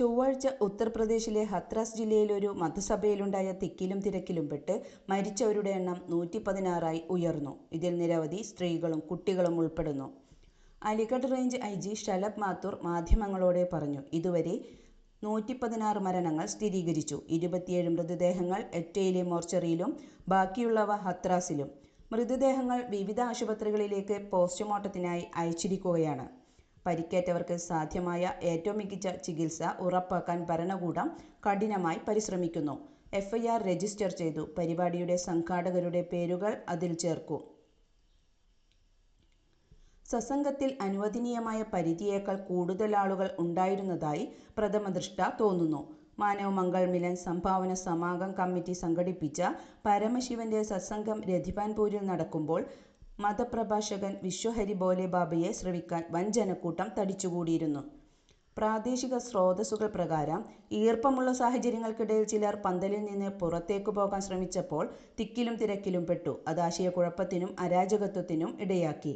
ചൊവ്വാഴ്ച ഉത്തർപ്രദേശിലെ ഹത്രാസ് ജില്ലയിലൊരു മതസഭയിലുണ്ടായ തിക്കിലും തിരക്കിലും പെട്ട് മരിച്ചവരുടെ എണ്ണം നൂറ്റി പതിനാറായി ഉയർന്നു. ഇതിൽ നിരവധി സ്ത്രീകളും കുട്ടികളും ഉൾപ്പെടുന്നു. Aligarh range I. G. Shalabh Mathur മാധ്യമങ്ങളോട് പറഞ്ഞു. ഇതുവരെ നൂറ്റി പതിനാറ് മരണങ്ങൾ സ്ഥിരീകരിച്ചു. ഇരുപത്തിയേഴ് മൃതദേഹങ്ങൾ എറ്റയിലെ മോർച്ചറിയിലും ബാക്കിയുള്ളവ ഹത്രാസിലും. മൃതദേഹങ്ങൾ വിവിധ ആശുപത്രികളിലേക്ക് പോസ്റ്റ്മോർട്ടത്തിനായി അയച്ചിരിക്കുകയാണ്. പരിക്കേറ്റവർക്ക് സാധ്യമായ ഏറ്റവും മികച്ച ചികിത്സ ഉറപ്പാക്കാൻ ഭരണകൂടം കഠിനമായി പരിശ്രമിക്കുന്നു. എഫ്ഐആർ രജിസ്റ്റർ ചെയ്തു. പരിപാടിയുടെ സംഘാടകരുടെ പേരുകൾ അതിൽ ചേർക്കും. സസംഗത്തിൽ അനുവദനീയമായ പരിധിയേക്കാൾ കൂടുതലാളുകൾ ഉണ്ടായിരുന്നതായി പ്രഥമദൃഷ്ട്യാ തോന്നുന്നു. മാനവ് മംഗൾ മിലൻ സംഭാവന സമാഗം കമ്മിറ്റി സംഘടിപ്പിച്ച പരമശിവന്റെ സത്സംഗം രതിവാൻപൂരിൽ നടക്കുമ്പോൾ മതപ്രഭാഷകൻ വിശ്വഹരി ഭോലെ ബാബയെ ശ്രവിക്കാൻ വൻ ജനക്കൂട്ടം തടിച്ചുകൂടിയിരുന്നു. പ്രാദേശിക സ്രോതസ്സുകൾ പ്രകാരം ഈർപ്പമുള്ള സാഹചര്യങ്ങൾക്കിടയിൽ ചിലർ പന്തലിൽ നിന്ന് പുറത്തേക്കു പോകാൻ ശ്രമിച്ചപ്പോൾ തിക്കിലും തിരക്കിലും പെട്ടു. അത് ആശയക്കുഴപ്പത്തിനും അരാജകത്വത്തിനും ഇടയാക്കി.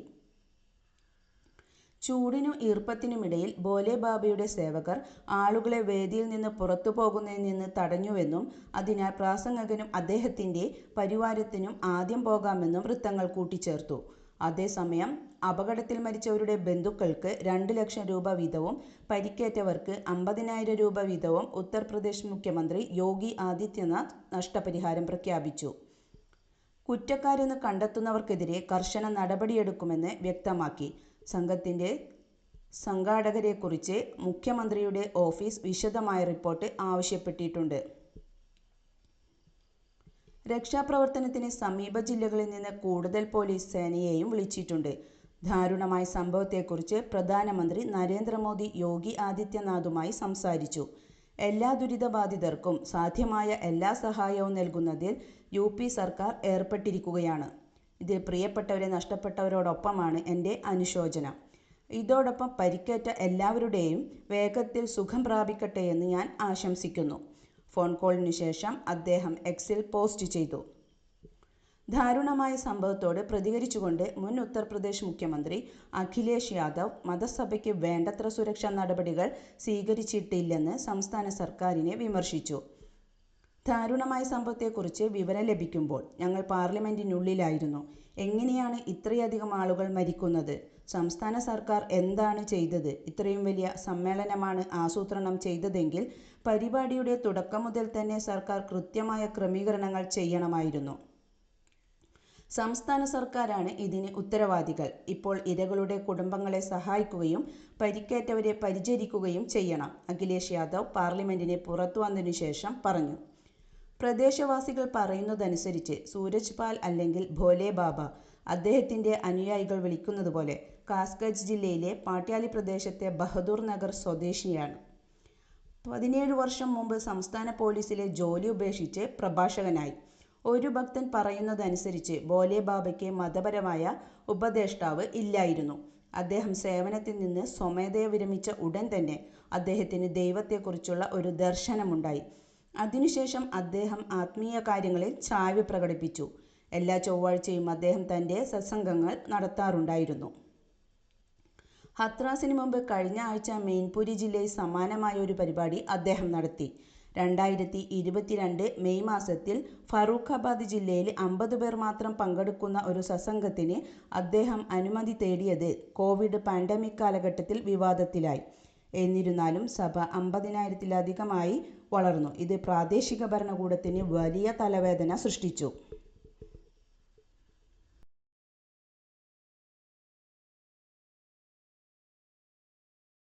ചൂടിനും ഈർപ്പത്തിനുമിടയിൽ ഭോലെബാബയുടെ സേവകർ ആളുകളെ വേദിയിൽ നിന്ന് പുറത്തുപോകുന്നതിൽ നിന്ന് തടഞ്ഞുവെന്നും അതിനാൽ പ്രാസംഗകനും അദ്ദേഹത്തിന്റെ പരിവാരത്തിനും ആദ്യം പോകാമെന്നും വൃത്തങ്ങൾ കൂട്ടിച്ചേർത്തു. അതേസമയം അപകടത്തിൽ മരിച്ചവരുടെ ബന്ധുക്കൾക്ക് രണ്ട് ലക്ഷം രൂപ വീതവും പരിക്കേറ്റവർക്ക് അമ്പതിനായിരം രൂപ വീതവും ഉത്തർപ്രദേശ് മുഖ്യമന്ത്രി യോഗി ആദിത്യനാഥ് നഷ്ടപരിഹാരം പ്രഖ്യാപിച്ചു. കുറ്റക്കാരെന്ന് കണ്ടെത്തുന്നവർക്കെതിരെ കർശന നടപടിയെടുക്കുമെന്ന് വ്യക്തമാക്കി. സംഘത്തിന്റെ സംഘാടകരെക്കുറിച്ച് മുഖ്യമന്ത്രിയുടെ ഓഫീസ് വിശദമായ റിപ്പോർട്ട് ആവശ്യപ്പെട്ടിട്ടുണ്ട്. രക്ഷാപ്രവർത്തനത്തിന് സമീപ ജില്ലകളിൽ നിന്ന് കൂടുതൽ പോലീസ് സേനയെയും വിളിച്ചിട്ടുണ്ട്. ദാരുണമായ സംഭവത്തെക്കുറിച്ച് പ്രധാനമന്ത്രി നരേന്ദ്രമോദി യോഗി ആദിത്യനാഥുമായി സംസാരിച്ചു. എല്ലാ ദുരിതബാധിതർക്കും സാധ്യമായ എല്ലാ സഹായവും നൽകുന്നതിൽ യു. പി. സർക്കാർ ഏർപ്പെട്ടിരിക്കുകയാണ്. ഇതിൽ പ്രിയപ്പെട്ടവരെ നഷ്ടപ്പെട്ടവരോടൊപ്പമാണ് എന്റെ അനുശോചനം. ഇതോടൊപ്പം പരിക്കേറ്റ എല്ലാവരുടെയും വേഗത്തിൽ സുഖം പ്രാപിക്കട്ടെ എന്ന് ഞാൻ ആശംസിക്കുന്നു. ഫോൺ കോളിന് ശേഷം അദ്ദേഹം എക്സിൽ പോസ്റ്റ് ചെയ്തു. ദാരുണമായ സംഭവത്തോട് പ്രതികരിച്ചുകൊണ്ട് മുൻ ഉത്തർപ്രദേശ് മുഖ്യമന്ത്രി അഖിലേഷ് യാദവ് മതസഭയ്ക്ക് വേണ്ടത്ര സുരക്ഷാ നടപടികൾ സ്വീകരിച്ചിട്ടില്ലെന്ന് സംസ്ഥാന സർക്കാരിനെ വിമർശിച്ചു. ദാരുണമായ സംഭവത്തെക്കുറിച്ച് വിവരം ലഭിക്കുമ്പോൾ ഞങ്ങൾ പാർലമെന്റിനുള്ളിലായിരുന്നു. എങ്ങനെയാണ് ഇത്രയധികം ആളുകൾ മരിക്കുന്നത്? സംസ്ഥാന സർക്കാർ എന്താണ് ചെയ്തത്? ഇത്രയും വലിയ സമ്മേളനമാണ് ആസൂത്രണം ചെയ്തതെങ്കിൽ പരിപാടിയുടെ തുടക്കം മുതൽ തന്നെ സർക്കാർ കൃത്യമായ ക്രമീകരണങ്ങൾ ചെയ്യണമായിരുന്നു. സംസ്ഥാന സർക്കാരാണ് ഇതിന് ഉത്തരവാദികൾ. ഇപ്പോൾ ഇരകളുടെ കുടുംബങ്ങളെ സഹായിക്കുകയും പരിക്കേറ്റവരെ പരിചരിക്കുകയും ചെയ്യണം. അഖിലേഷ് യാദവ് പാർലമെന്റിന് പുറത്തു വന്നതിനു ശേഷം പറഞ്ഞു. പ്രദേശവാസികൾ പറയുന്നതനുസരിച്ച് സൂരജ് പാൽ അല്ലെങ്കിൽ ഭോലെ ബാബ അദ്ദേഹത്തിന്റെ അനുയായികൾ വിളിക്കുന്നത് പോലെ കാസ്ഗഞ്ച് ജില്ലയിലെ പാട്യാലി പ്രദേശത്തെ ബഹദൂർ നഗർ സ്വദേശിയാണ്. പതിനേഴ് വർഷം മുമ്പ് സംസ്ഥാന പോലീസിലെ ജോലി ഉപേക്ഷിച്ച് പ്രഭാഷകനായി. ഒരു ഭക്തൻ പറയുന്നതനുസരിച്ച് ഭോലെ ബാബയ്ക്ക് മതപരമായ ഉപദേഷ്ടാവ് ഇല്ലായിരുന്നു. അദ്ദേഹം സേവനത്തിൽ നിന്ന് സ്വമേധയാ വിരമിച്ച ഉടൻ തന്നെ അദ്ദേഹത്തിന് ദൈവത്തെക്കുറിച്ചുള്ള ഒരു ദർശനമുണ്ടായി. അതിനുശേഷം അദ്ദേഹം ആത്മീയ കാര്യങ്ങളിൽ ചായ്വ് പ്രകടിപ്പിച്ചു. എല്ലാ ചൊവ്വാഴ്ചയും അദ്ദേഹം തന്റെ സത്സംഗങ്ങൾ നടത്താറുണ്ടായിരുന്നു. ഹത്രാസിന് മുമ്പ് കഴിഞ്ഞ ആഴ്ച മെയിൻപുരി ജില്ലയിൽ സമാനമായ ഒരു പരിപാടി അദ്ദേഹം നടത്തി. രണ്ടായിരത്തി ഇരുപത്തിരണ്ട് മെയ് മാസത്തിൽ ഫറൂഖാബാദ് ജില്ലയിൽ അമ്പത് പേർ മാത്രം പങ്കെടുക്കുന്ന ഒരു സത്സംഗത്തിന് അദ്ദേഹം അനുമതി തേടിയത് കോവിഡ് പാൻഡമിക് കാലഘട്ടത്തിൽ വിവാദത്തിലായി. എന്നിരുന്നാലും സഭ അമ്പതിനായിരത്തിലധികമായി വളർന്നു. ഇത് പ്രാദേശിക ഭരണകൂടത്തിന് വലിയ തലവേദന സൃഷ്ടിച്ചു.